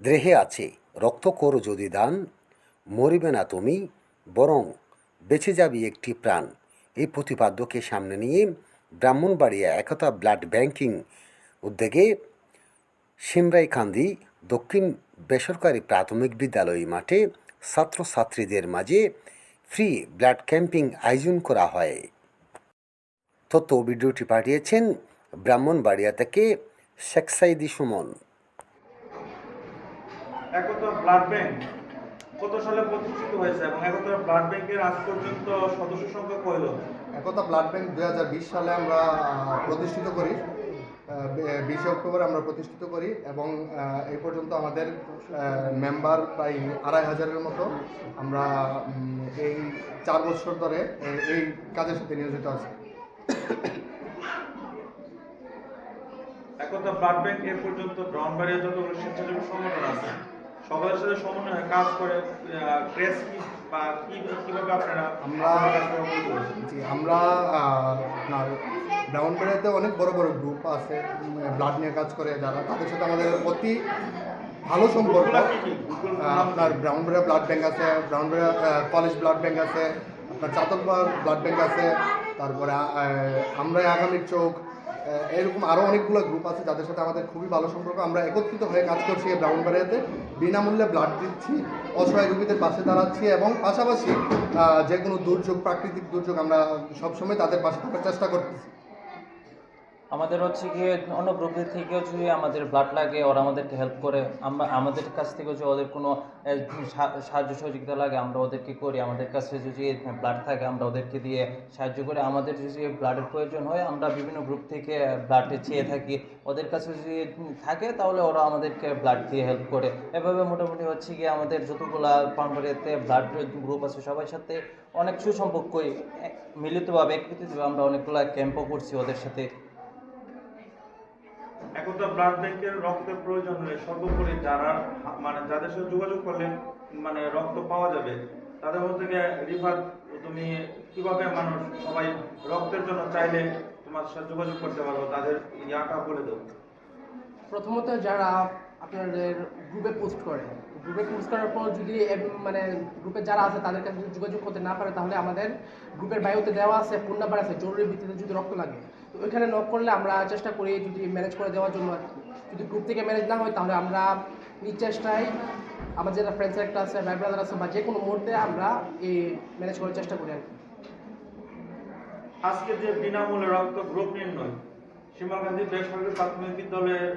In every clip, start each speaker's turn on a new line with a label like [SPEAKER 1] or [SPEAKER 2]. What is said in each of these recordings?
[SPEAKER 1] দেহে আছে, রক্ত করো যদি দান, মরিবে না তুমি, বরং বেঁচে যাবে একটি প্রাণ। এই প্রতিপাদ্যকে সামনে নিয়ে ব্রাহ্মণবাড়িয়া একতা ব্লাড ব্যাংকিং উদ্যোগে সিমরাইকান্দি দক্ষিণ বেসরকারি প্রাথমিক বিদ্যালয় মাঠে ছাত্রছাত্রীদের মাঝে ফ্রি ব্লাড ক্যাম্পিং আয়োজন করা হয়। তথ্য ভিডিওটি পাঠিয়েছেন ব্রাহ্মণবাড়িয়া থেকে শেখ সাইদি সুমন।
[SPEAKER 2] একতা ব্লাড ব্যাংক কত সালে প্রতিষ্ঠিত হয়েছে এবং একতা ব্লাড ব্যাংকের আজ পর্যন্ত সদস্য সংখ্যা কয়ল
[SPEAKER 3] একতা ব্লাড ব্যাংক দু হাজার বিশ সালে আমরা প্রতিষ্ঠিত করি। বিশে অক্টোবর আমরা প্রতিষ্ঠিত করি এবং এই পর্যন্ত আমাদের মেম্বার প্রায় আড়াই হাজারের মতো। আমরা এই চার বছর ধরে এই কাজের সাথে নিয়োজিত আছি।
[SPEAKER 2] একতা ব্লাড ব্যাংক এর পর্যন্ত ব্রাউনবাড়িয়া যতগুলো স্বেচ্ছাসেবী সংগঠন আছে সবার সাথে সমন্বয় কাজ করে প্রেস বা কীভাবে আপনারা
[SPEAKER 3] আমরা জি আমরা আপনার ব্রাউনবাড়িয়াতে অনেক বড় বড় গ্রুপ আছে ব্লাড নিয়ে কাজ করে যারা। তাদের সাথে আমাদের অতি ভালো সম্পর্ক। আপনার ব্রাউনবাড়িয়া ব্লাড ব্যাংক আছে ব্রাউনবাড়িয়া কলেজ ব্লাড ব্যাংক আছে আপনার চাতকবার ব্লাড ব্যাংক আছে তারপরে আমরা আগামীর চোখ এরকম আরও অনেকগুলো গ্রুপ আছে যাদের সাথে আমাদের খুবই ভালো সম্পর্ক। আমরা একত্রিত হয়ে কাজ করছি এই ব্রাউনবাড়িয়াতে বিনামূল্যে ব্লাড দিচ্ছি, অসহায় রোগীদের পাশে দাঁড়াচ্ছি এবং পাশাপাশি যে কোনো দুর্যোগ, প্রাকৃতিক দুর্যোগ আমরা সবসময় তাদের পাশে থাকার চেষ্টা করতেছি।
[SPEAKER 4] আমাদের হচ্ছে গিয়ে অন্য গ্রুপের থেকেও যদি আমাদের ব্লাড লাগে, ওরা আমাদেরকে হেল্প করে। আমরা, আমাদের কাছ থেকেও যদি ওদের কোনো সাহায্য সহযোগিতা লাগে, আমরা ওদেরকে করি। আমাদের কাছে যদি ব্লাড থাকে, আমরা ওদেরকে দিয়ে সাহায্য করে। আমাদের যদি ব্লাডের প্রয়োজন হয়, আমরা বিভিন্ন গ্রুপ থেকে ব্লাড চেয়ে থাকি। ওদের কাছে যদি থাকে, তাহলে ওরা আমাদেরকে ব্লাড দিয়ে হেল্প করে। এভাবে মোটামুটি হচ্ছে গিয়ে আমাদের যতগুলা পানবাড়িতে ব্লাড গ্রুপ আছে, সবার সাথে অনেক সুসম্পর্কই মিলিতভাবে একত্রিতভাবে আমরা অনেকগুলা ক্যাম্পও করছি ওদের সাথে।
[SPEAKER 2] একতা ব্লাড ব্যাংকের রক্তের প্রয়োজন হলে সর্বোপরি যারা মানে যাদের সাথে যোগাযোগ করলে মানে রক্ত পাওয়া যাবে, তাদের মধ্যে রিফার তুমি কীভাবে মানুষ সবাই রক্তের জন্য চাইলে তোমার সাথে যোগাযোগ করতে পারব, তাদের ইয়াটা বলে দেবো।
[SPEAKER 5] প্রথমত যারা আপনাদের গ্রুপে পোস্ট করে, গ্রুপে পোস্ট করার পর যদি মানে গ্রুপে যারা আছে তাদের কাছে যোগাযোগ করতে না পারে, তাহলে আমাদের গ্রুপের বায়ুতে দেওয়া আছে ফোন নাম্বার আছে, জরুরি ভিত্তিতে যদি রক্ত লাগে। তো ওইখানে নক করলে আমরা চেষ্টা করি যদি ম্যানেজ করে দেওয়ার জন্য আর কি। যদি গ্রুপ থেকে ম্যানেজ না হয় তাহলে আমরা নিজ চেষ্টায় আমার যারা ফ্রেন্ড একটা আছে ভাই ব্রাদার আছে বা যে কোনো মুহূর্তে আমরা এই ম্যানেজ করার চেষ্টা করি আর কি
[SPEAKER 2] আজকে যে বিনামূল্যে রক্ত গ্রুপ নির্ণয় সীমাকান্দি বেসরকারি প্রাথমিক বিদ্যালয়ের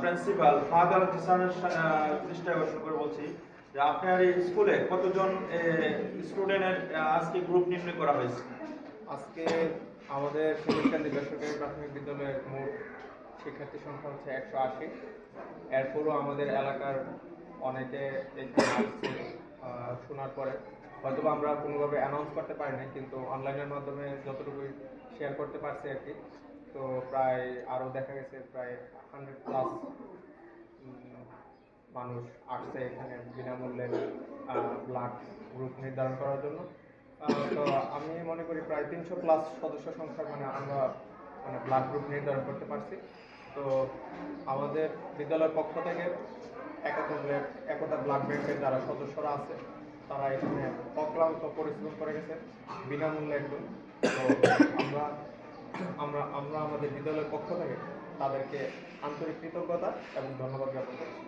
[SPEAKER 2] প্রিন্সিপাল ফাদার জিসানের দৃষ্টি আকর্ষণ করে বলছি যে আপনার এই স্কুলে কতজন স্টুডেন্টের আজকে গ্রুপ নির্ণয় করা হয়েছে
[SPEAKER 6] আজকে আমাদের সবুজকান্দি বেসরকারি প্রাথমিক বিদ্যালয়ের মোট শিক্ষার্থী সংখ্যা হচ্ছে একশো আশি। এরপরও আমাদের এলাকার অনেকে শোনার পরে হয়তোবা আমরা কোনোভাবে অ্যানাউন্স করতে পারি নাই, কিন্তু অনলাইনের মাধ্যমে যতটুকু শেয়ার করতে পারছি আর কি, তো প্রায় আরও দেখা গেছে প্রায় হান্ড্রেড প্লাস মানুষ আসছে এখানে বিনামূল্যে ব্লাড গ্রুপ নির্ধারণ করার জন্য। তো আমি মনে করি প্রায় তিনশো প্লাস সদস্য সংখ্যার মানে আমরা মানে ব্লাড গ্রুপ নির্ধারণ করতে পারছি। তো আমাদের বিদ্যালয়ের পক্ষ থেকে একতা ব্লাড একতা ব্লাড ব্যাংকের যারা সদস্যরা আছে, তারা এখানে অক্লান্ত পরিশ্রম করে গেছে, বিনামূল্যে একদম। তো আমরা আমরা আমরা আমাদের বিদ্যালয়ের পক্ষ থেকে তাদেরকে আন্তরিক কৃতজ্ঞতা এবং ধন্যবাদ জ্ঞাপন করছি।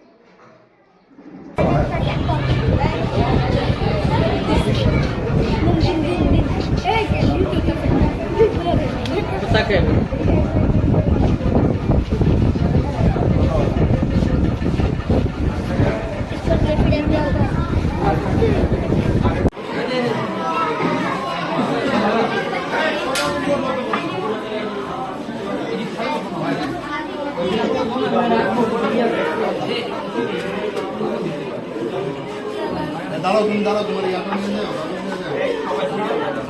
[SPEAKER 3] দাঁড়াও তুমি দাঁড়াও তোমার আপনার নিয়ে যাও।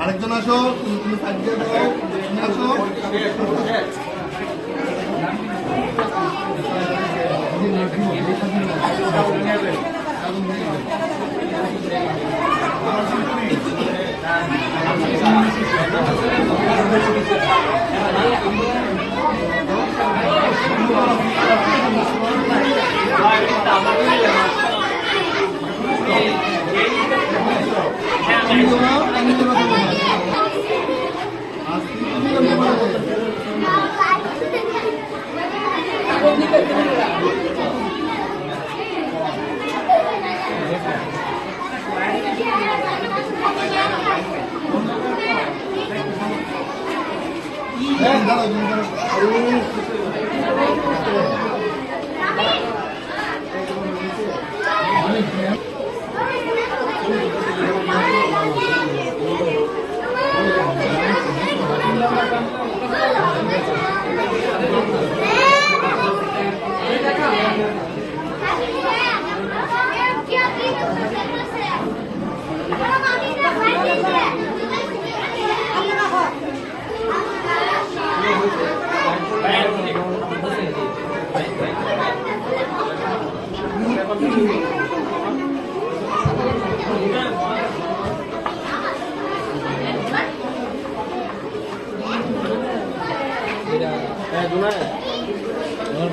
[SPEAKER 3] আরেকজন আসো আসো।
[SPEAKER 2] হ্যাঁ,
[SPEAKER 3] আমি তোমার আমি তোমার দাঁড়াও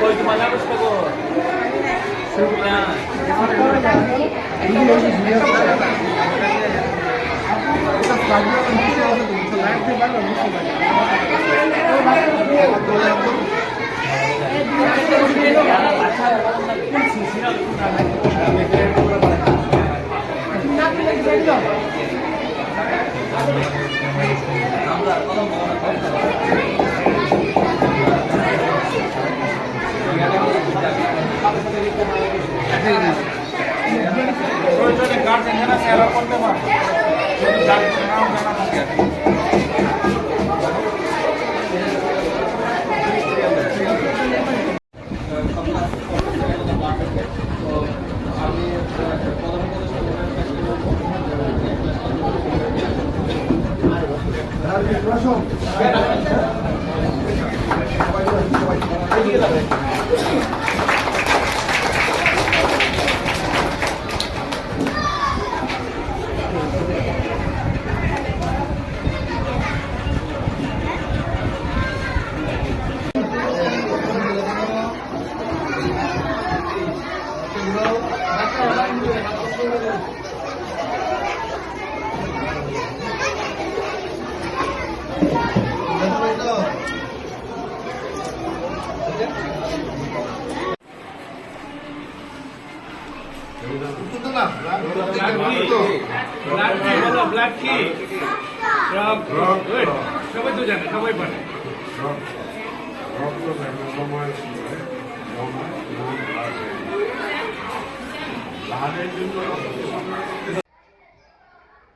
[SPEAKER 4] কই তোমার লাগছ কো শুক্রিয়া
[SPEAKER 2] প্রয়োজনে গার্জেন যারা সেরা করতে পারে guardian Thank you.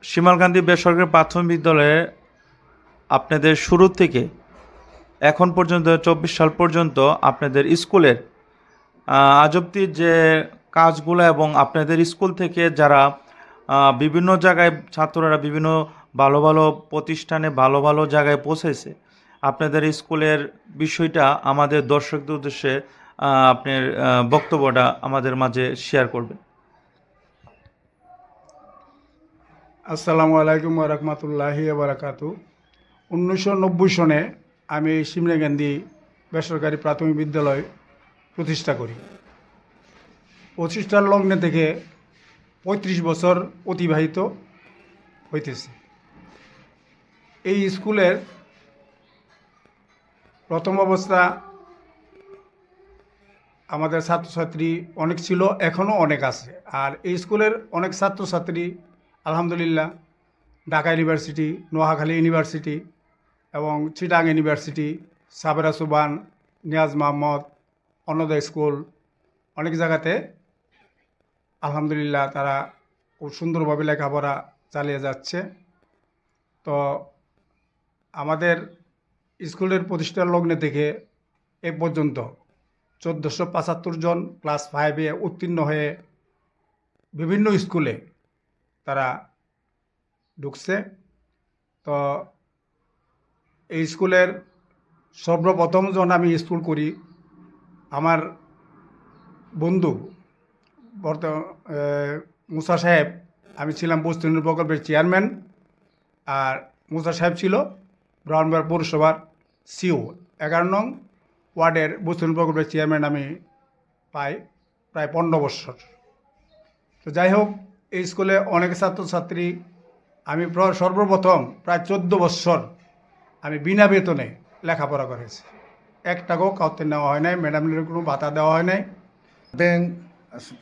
[SPEAKER 2] Shimal Gandhi বেসরকারি প্রাথমিক বিদ্যালয়ে আপনাদের শুরু থেকে এখন পর্যন্ত চব্বিশ সাল পর্যন্ত আপনাদের স্কুলের আহ, আজ অব্দি যে কাজগুলো এবং আপনাদের স্কুল থেকে যারা বিভিন্ন জায়গায় ছাত্ররা বিভিন্ন ভালো ভালো প্রতিষ্ঠানে, ভালো ভালো জায়গায় পৌঁছেছে, আপনাদের স্কুলের বিষয়টা আমাদের দর্শকদের উদ্দেশ্যে আপনার বক্তব্যটা আমাদের মাঝে শেয়ার করবেন।
[SPEAKER 7] আসসালামু আলাইকুম রহমতুল্লাহি বারাকাতু উনিশশো নব্বই সনে আমি সিমলা গান্ধী বেসরকারি প্রাথমিক বিদ্যালয় প্রতিষ্ঠা করি। প্রতিষ্ঠার লগ্নে থেকে পঁয়ত্রিশ বছর অতিবাহিত হইতেছে। এই স্কুলের প্রথম অবস্থা আমাদের ছাত্রছাত্রী অনেক ছিল, এখনও অনেক আছে। আর এই স্কুলের অনেক ছাত্রছাত্রী, আলহামদুলিল্লাহ, ঢাকা ইউনিভার্সিটি, নোয়াখালী ইউনিভার্সিটি এবং চিটাং ইউনিভার্সিটি, সাবেরা সুবান, নিয়াজ মোহাম্মদ অন্নদয় স্কুল অনেক জায়গাতে আলহামদুলিল্লাহ তারা খুব সুন্দরভাবে লেখাপড়া চালিয়ে যাচ্ছে। তো আমাদের স্কুলের প্রতিষ্ঠার লগ্নে থেকে এ পর্যন্ত চোদ্দোশো পঁচাত্তর জন ক্লাস ফাইভে উত্তীর্ণ হয়ে বিভিন্ন স্কুলে তারা ঢুকছে। তো এই স্কুলের সর্বপ্রথম জন আমি স্কুল করি, আমার বন্ধু বর্তমান মুসা সাহেব, আমি ছিলাম বস্তুনির প্রকল্পের চেয়ারম্যান, আর মুসা সাহেব ছিল ব্রাহ্মণবাড় পৌরসভার সিও এগারো নং ওয়ার্ডের বস্তুন প্রকল্পের চেয়ারম্যান আমি পাই প্রায় পনেরো বৎসর তো যাই হোক, এই স্কুলে অনেক ছাত্রছাত্রী, আমি প্র- সর্বপ্রথম প্রায় চোদ্দ বৎসর আমি বিনা বেতনে লেখাপড়া করেছি। এক টাকাও কাউতে নেওয়া হয় নাই ম্যাডামের কোনো ভাতা দেওয়া হয় নাই।
[SPEAKER 8] ব্যাংক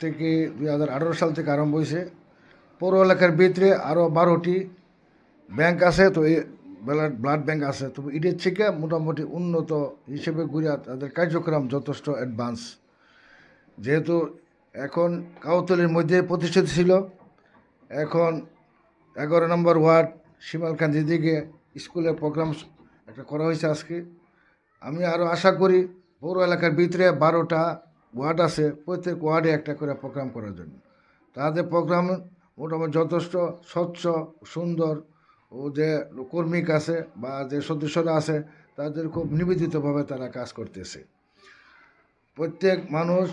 [SPEAKER 8] থেকে দুই হাজার আঠারো সাল থেকে আরম্ভ হয়েছে। পৌর এলাকার ভিতরে আরও বারোটি ব্যাংক আছে, তো ব্লাড ব্লাড ব্যাঙ্ক আছে। তবে এটির থেকে মোটামুটি উন্নত হিসেবে ঘুরে তাদের কার্যক্রম যথেষ্ট অ্যাডভান্স যেহেতু এখন কাউতলির মধ্যে প্রতিষ্ঠিত ছিল, এখন এগারো নম্বর ওয়ার্ড শিমালকান্দির দিকে স্কুলের প্রোগ্রাম একটা করা হয়েছে আজকে। আমি আরও আশা করি পৌর এলাকার ভিতরে বারোটা ওয়ার্ড আছে, প্রত্যেক ওয়ার্ডে একটা করে প্রোগ্রাম করার জন্য। তাদের প্রোগ্রাম মোটামুটি যথেষ্ট স্বচ্ছ, সুন্দর ও যে কর্মিক আছে বা যে সদস্যরা আছে, তাদের খুব নিবেদিতভাবে তারা কাজ করতেছে। প্রত্যেক মানুষ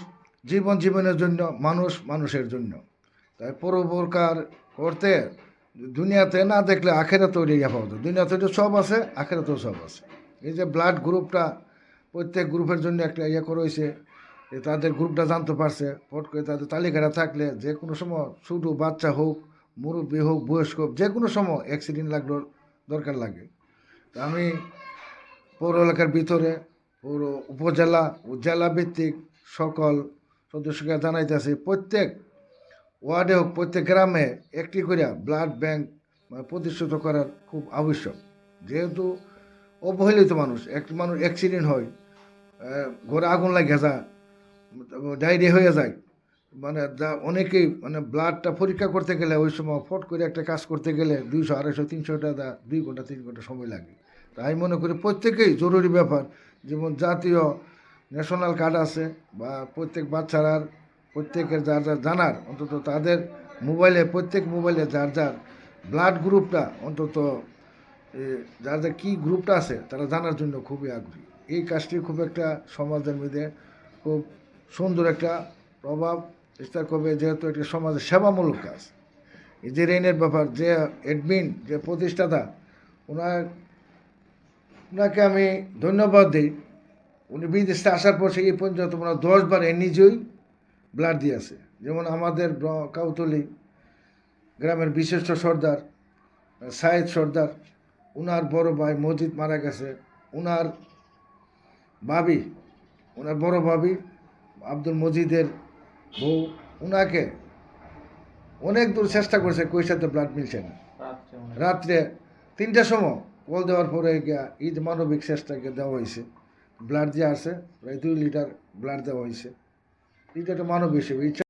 [SPEAKER 8] জীবন জীবনের জন্য, মানুষ মানুষের জন্য। তাই পরোপকার করতে দুনিয়াতে না দেখলে আখেরা তৈরি পাওয়া যায় দুনিয়াতে তো সব আছে, আখেরাতেও সব আছে। এই যে ব্লাড গ্রুপটা প্রত্যেক গ্রুপের জন্য একটা ইয়ে করেছে যে তাদের গ্রুপটা জানতে পারছে। ফট করে তাদের তালিকাটা থাকলে যে কোনো সময় ছোটো বাচ্চা হোক মুরব্বী হোক, বয়স্ক যে কোনো সময় অ্যাক্সিডেন্ট লাগল, দরকার লাগে। তা আমি পৌর এলাকার ভিতরে, পৌর উপজেলা ও জেলা ভিত্তিক সকল সদস্যকে জানাইতেছি, প্রত্যেক ওয়ার্ডে হোক, প্রত্যেক গ্রামে একটি করে ব্লাড ব্যাংক প্রতিষ্ঠিত করার খুব আবশ্যক। যেহেতু অবহেলিত মানুষ একটি মানুষ অ্যাক্সিডেন্ট হয় ঘরে আগুন লাগে যায়, ডায়রিয়া হয়ে যায় মানে যা অনেকেই মানে ব্লাডটা পরীক্ষা করতে গেলে ওই সময় ফট করে একটা কাজ করতে গেলে দুইশো, আড়াইশো তিনশো টাকা দুই ঘণ্টা, তিন ঘণ্টা সময় লাগে। তাই মনে করি প্রত্যেকেই জরুরি ব্যাপার। যেমন জাতীয় ন্যাশনাল কার্ড আছে বা প্রত্যেক বাচ্চারার প্রত্যেকের যার যার জানার, অন্তত তাদের মোবাইলে প্রত্যেক মোবাইলে যার যার ব্লাড গ্রুপটা অন্তত যার যার কী গ্রুপটা আছে, তারা জানার জন্য খুবই আগ্রহী। এই কাজটি খুব একটা সমাজের মধ্যে খুব সুন্দর একটা প্রভাব বিস্তার করবে যেহেতু একটা সমাজের সেবামূলক কাজ। এই যে রেনের ব্যাপার, যে অ্যাডমিন যে প্রতিষ্ঠাতা, ওনার, ওনাকে আমি ধন্যবাদ দিই। উনি বিদেশে আসার পর সেই পর্যন্ত ওনার দশবার এ নিজেই ব্লাড দিয়েছে। যেমন আমাদের কাউতলি গ্রামের বিশিষ্ট সর্দার, সাইদ সর্দার, উনার বড় ভাই মসজিদ মারা গেছে, উনার ভাবি ওনার বড় ভাবি আব্দুল মজিদের বউ উনাকে অনেক দূর চেষ্টা করছে কৈশাতে ব্লাড মিলছে না।
[SPEAKER 4] রাত্রে
[SPEAKER 8] তিনটার সময় কল দেওয়ার পরে গিয়া ঈদ মানবিক চেষ্টাকে দেওয়া হয়েছে ব্লাড দিয়ে আসে প্রায় দুই লিটার ব্লাড দেওয়া হয়েছে এটা একটা মানব হিসেবে ইচ্ছা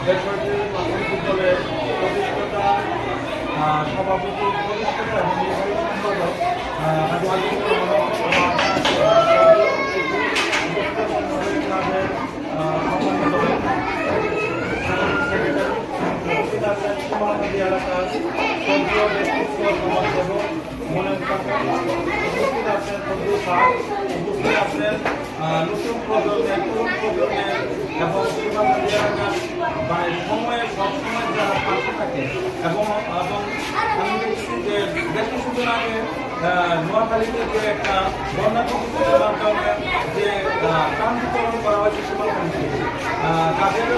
[SPEAKER 2] বেসরকারি প্রাথমিক বিদ্যালয়ের প্রতিষ্ঠাতা সভাপতি প্রতিষ্ঠাতা এবং নির্বাহী সম্পাদক আহ, সীমাবন্দি এলাকার সক্রিয় ব্যক্তিত্ব সমাজসেবক মনে উপস্থিত আছেন বন্ধু স্যার উপস্থিত নতুন প্রজন্মের এবং সীমান্ত এলাকার মানে সময়ে সবসময় যারা পাশে থাকে এবং আমি দেখছি যে বেশ কিছুদিন আগে নোয়াখালীতে যে একটা বন্যা প্রকৃতির যে ত্রাণ বিতরণ করা হয়েছে তাদের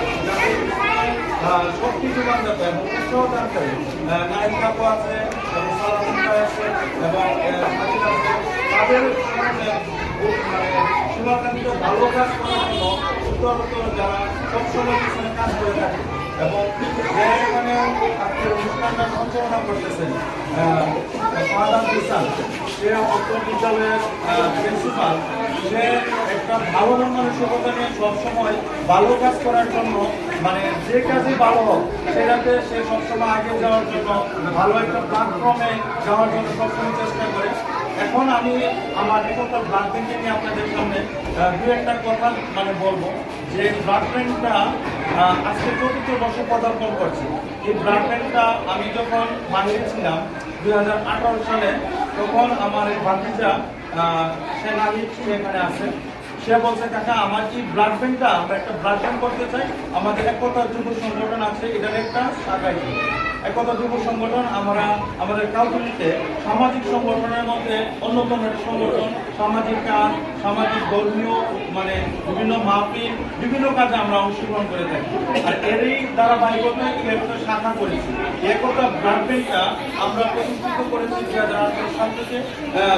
[SPEAKER 2] আহ, শক্তি যোগান যাতে এবং উৎসাহ নায়ক কাকু আছে এবং আছে এবং তাদের মানে সীমাকান্ত ভালো কাজ করার জন্য উত্তরোত্তর যারা সবসময় পিছনে কাজ করে থাকে এবং এখানে আজকে অনুষ্ঠানটা সঞ্চালনা করতেছেন সে প্রিন্সিপাল সে একটা ভালো মন মানসিকতা সবসময় ভালো কাজ করার জন্য মানে যে কাজই ভালো হোক, সেটাতে সে সবসময় আগে যাওয়ার জন্য ভালো একটা প্ল্যাটফর্মে যাওয়ার জন্য সবসময় চেষ্টা করে। এখন আমি আমার বিগত ব্লাড ব্যাংকে নিয়ে আপনাদের সামনে দু একটা কথা মানে বলব। যে ব্লাড ব্যাংকটা আজকে চতুর্থ বর্ষে পদার্পণ করছি। এই ব্লাড ব্যাংকটা আমি যখন বানিয়েছিলাম দুই হাজার আঠারো সালে তখন আমার এই ভাতিজা আহ, সে নারী সে এখানে আছে। সে বলছে কাকা আমার কি ব্লাড ব্যাংকটা আমরা একটা ব্লাড ব্যাংক করতে চাই। আমাদের একতা যুব সংগঠন আছে এটার একটা শাখাই একতা যুব সংগঠন, আমরা আমাদের কাউন্সিলিতে সামাজিক সংগঠনের মধ্যে অন্যতম একটা সংগঠন, সামাজিক কাজ, সামাজিক ধর্মীয় মানে বিভিন্ন মাহফিল, বিভিন্ন কাজে আমরা অংশগ্রহণ করে থাকি। আর এরই ধারাবাহিকতায় একটা শাখা করেছি। একতা ব্লাড আমরা প্রতিষ্ঠিত করেছি দুই হাজার আঠারো সাল থেকে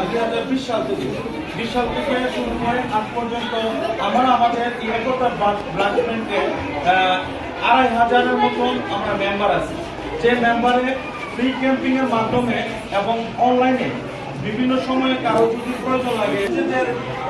[SPEAKER 2] দুই হাজার বিশ সাল থেকে। বিশ সাল থেকে শুরু করে আজ পর্যন্ত আমরা আমাদের একতা ব্লাড আড়াই হাজারের মতন আমরা মেম্বার আছি। যে মেম্বারে ফ্রি ক্যাম্পিং এর মাধ্যমে এবং অনলাইনে বিভিন্ন সময়ে কারও যদি প্রয়োজন লাগে, নিজেদের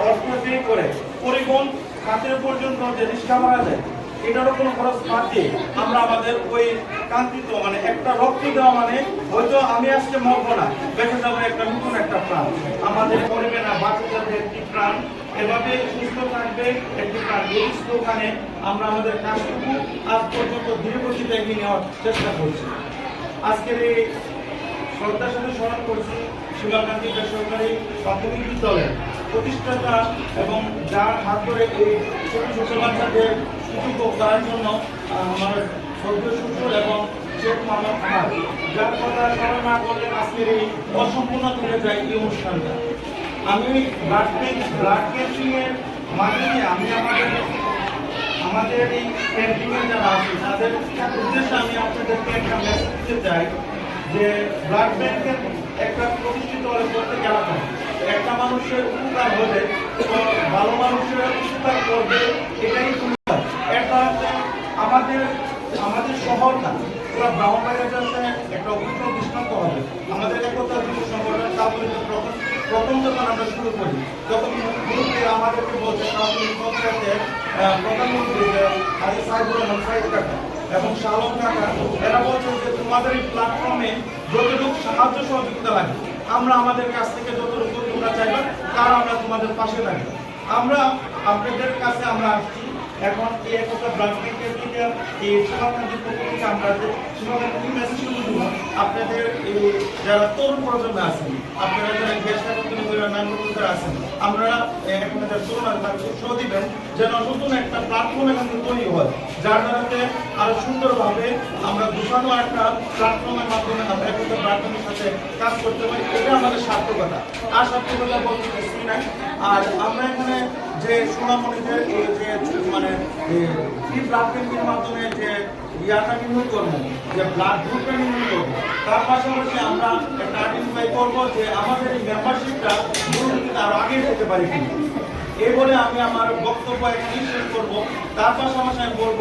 [SPEAKER 2] অর্থ ব্যয় করে পরিবহন খাতের পর্যন্ত যে রিক্সা মারা যায় এটারও কোনো খরচ বাদ দিয়ে আমরা আমাদের ওই কাঙ্ক্ষিত মানে একটা রক্ত দেওয়া মানে হয়তো আমি আজকে মরবো না বেঁচে যাব একটা নতুন একটা প্রাণ। আমাদের করবে না বাঁচে যাবে একটি প্রাণ, এভাবে সুস্থ থাকবে একটি প্রাণ। স্লোগানে আমরা আমাদের কাজটুকু আজ পর্যন্ত ধীরে গতিতে এগিয়ে নেওয়ার চেষ্টা করছি। আজকের এই শ্রদ্ধার সাথে স্মরণ করছি শিবাকান্তি বেসরকারি প্রাথমিক বিদ্যালয়ের প্রতিষ্ঠাতা এবং যার হাত ধরে এই ছোট ছোট বাচ্চাদের সুযোগ করার জন্য আমার সদ্য শ্বশুর এবং শেখ মোহাম্মদ আমার যার কথা স্মরণ না করলে আজকের এই অসম্পূর্ণ থেকে যায় এই অনুষ্ঠানটা। আমি ব্লাড ব্লাড ক্যাম্পিং এর মাধ্যমে আমি আমাদের আমাদের এই ক্যাম্পিংয়ে যারা আছে তাদের উদ্দেশ্যে আমি আপনাদেরকে একটা মেসেজ দিতে চাই যে ব্লাড ব্যাংকের একটা প্রতিষ্ঠিত হলে প্রত্যেক এলাকায় একটা মানুষের উপকার হলে ভালো মানুষের উপকার করবে এটাই একটা হচ্ছে আমাদের আমাদের শহরটা পুরো ব্রাহ্মণবাড়িয়া যাতে একটা অভিজ্ঞ দৃষ্টান্ত হবে। আমাদের একতা যুব সংগঠন প্রথম প্রথম যখন আমরা শুরু করি তখন আমাদেরকে আহ, প্রধানমন্ত্রী সাহায্য সহযোগিতা আমাদের কাছ থেকে যতটুকু তোমরা চাইবে আমরা তোমাদের পাশে থাকব। আমরা আপনাদের কাছে আমরা আসছি। এখন এই একটা থেকে থেকে আমরা সীমাকান্তি মেসেজটুকু আপনাদের যারা তরুণ প্রজন্ম আছেন, আপনারা যারা যারা যার দ্বারাতে আরও সুন্দরভাবে আমরা দুশানো একটা প্ল্যাটফর্মের মাধ্যমে আমরা একটা সাথে কাজ করতে পারি। এটা আমাদের সার্থকতা। আর সার্থকতা বলতে কিছুই নাই। আর আমরা এখানে যে সোনামণিদের এই যে মানে ফ্রি ব্লাড ব্যাংকের মাধ্যমে যে ইয়াটা নির্ণয় করব যে ব্লাড গ্রুপটা নির্ণয় করব তার পাশাপাশি আমরা একটা আইডেন্টিফাই করব যে আমাদের এই মেম্বারশিপটা আরও আগে যেতে পারি এই বলে আমি আমার বক্তব্য এখানে শেষ করব। তার পাশাপাশি আমি বলব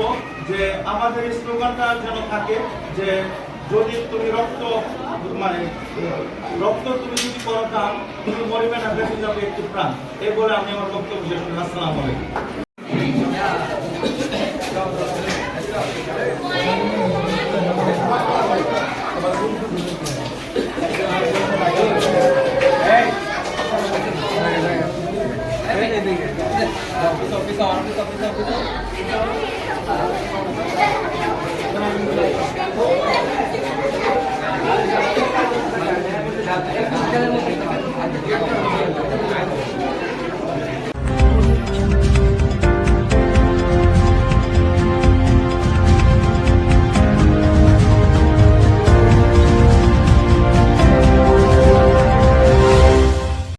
[SPEAKER 2] যে আমাদের স্লোগানটা যেন থাকে যে যদি তুমি রক্ত মানে রক্ত তুমি যদি করো দান তুমি মরিবে না বেঁচে যাবে একটু প্রাণ। এই বলে আমি আমার বক্তব্য শেষ করি। আসসালাম আলাইকুম।